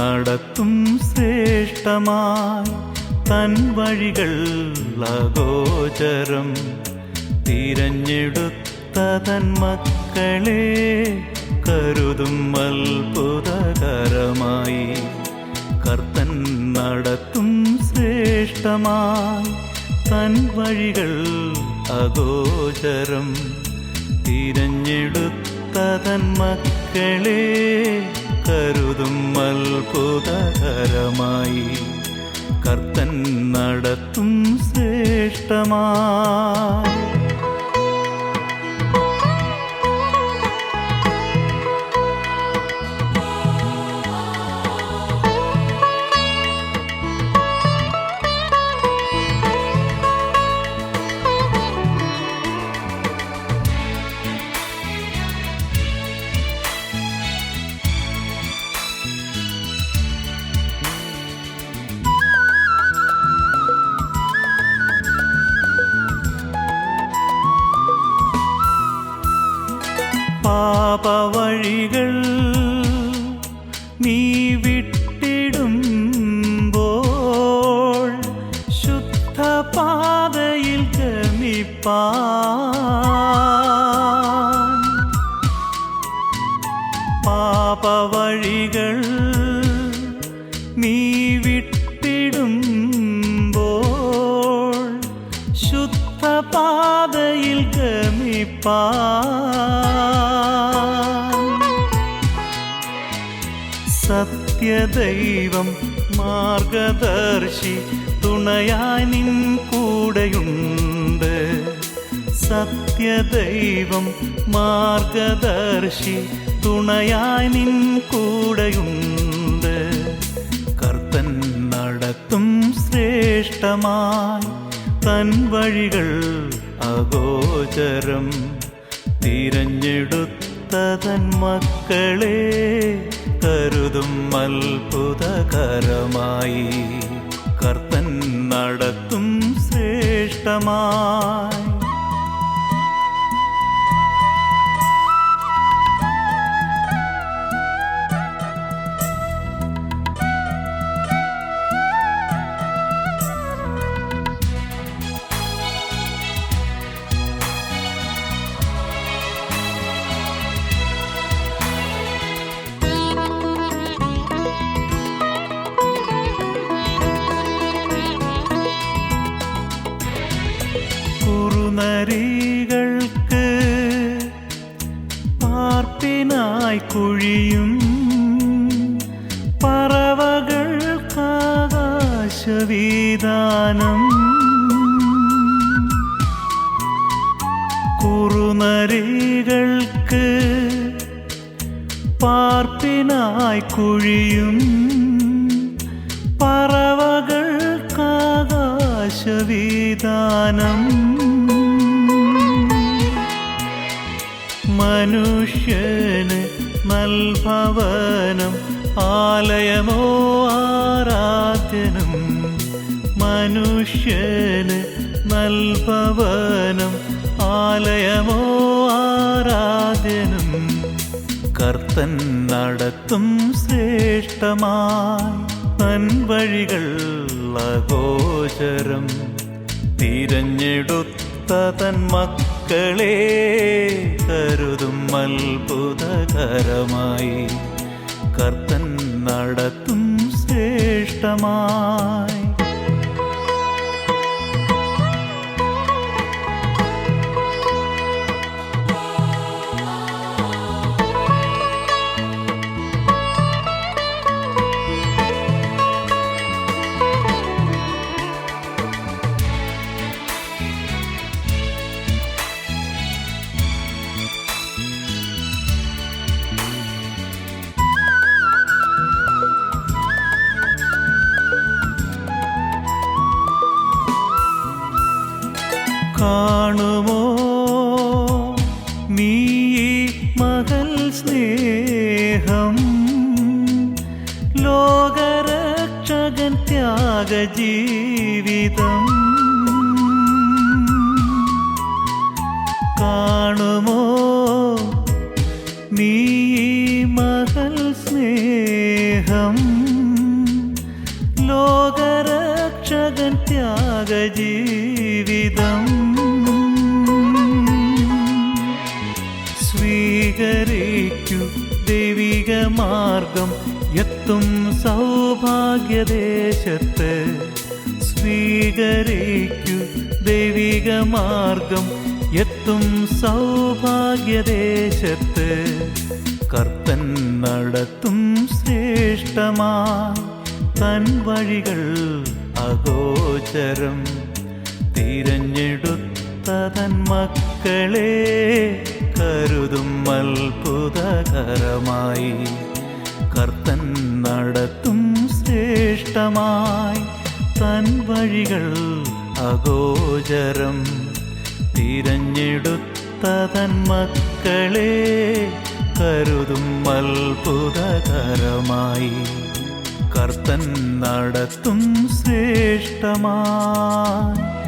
നടത്തും ശ്രേഷ്ഠമായി തൻ വഴികൾ അഗോചരം തിരഞ്ഞെടുത്ത തൻ മക്കളെ കരുതും അത്ഭുതകരമായി. കർത്തൻ നടത്തും ശ്രേഷ്ഠമായി തൻ വഴികൾ അഗോചരം തിരഞ്ഞെടുത്ത തൻ മക്കളെ കരുതും അത്ഭുതകരമായി. കർത്തൻ നടത്തും ശ്രേഷ്ഠമായി പാപവഴികൾ നീ വിട്ടിടുമ്പോൾ ശുദ്ധപാതയിൽ ഗമിപ്പാൻ. പാപവഴികൾ നീ വിട്ടിടുമ്പോൾ ശുദ്ധപാതയിൽ ഗമിപ്പാൻ. സത്യദൈവം മാർഗദർശി തുണയായി നിൻ കൂടെയുണ്ട്. സത്യദൈവം മാർഗദർശി തുണയായി നിൻ കൂടെയുണ്ട്. കർത്തൻ നടത്തും ശ്രേഷ്ഠമായി തൻ വഴികൾ അഗോചരം തിരഞ്ഞെടുത്ത തൻ മക്കളെ കരുതും അത്ഭുതകരമായി. കർത്തൻ നടത്തും ശ്രേഷ്ഠമായി പാർപ്പിനായി കുഴിയും പറവകൾ പറവകൾക്കാകാശവീതാനം. കുറുനരികൾക്ക് പാർപ്പിനായി കുഴിയും പറവകൾ പറവകൾക്കാകാശവീതാനം. മനുഷ്യന് നൽഭവനം ആലയമോ ആരാധ്യനും മനുഷ്യന് നൽഭവനം ആലയമോ ആരാധ്യനും കർത്തൻ നടത്തും ശ്രേഷ്ഠമായി തൻ വഴികൾ അഗോചരം. തിരഞ്ഞെടുത്ത തൻ മക്കളെ കരുതും അത്ഭുതകരമായി. കർത്തൻ നടത്തും ശ്രേഷ്ഠമായി സ്നേഹം. ലോകരക്ഷകൻ ത്യാഗജീവിതം. കാണുമോ? നീ മകൾ സ്നേഹം. ലോകരക്ഷകൻ ദൈവിക മാർഗം എത്തും സൗഭാഗ്യദേശത്ത് സ്വീകരിക്കൂ ദൈവിക മാർഗം എത്തും സൗഭാഗ്യദേശത്ത് കർത്തൻ നടത്തും ശ്രേഷ്ഠമാ തൻ വഴികൾ അഗോചരം. തിരഞ്ഞെടുത്ത തൻ മക്കളെ കരുതും അത്ഭുതകരമായി. കർത്തൻ നടത്തും ശ്രേഷ്ഠമായി. തൻ വഴികൾ അഗോചരം. തിരഞ്ഞെടുത്ത തൻ മക്കളെ കരുതും അത്ഭുതകരമായി. കർത്തൻ നടത്തും ശ്രേഷ്ഠമായി.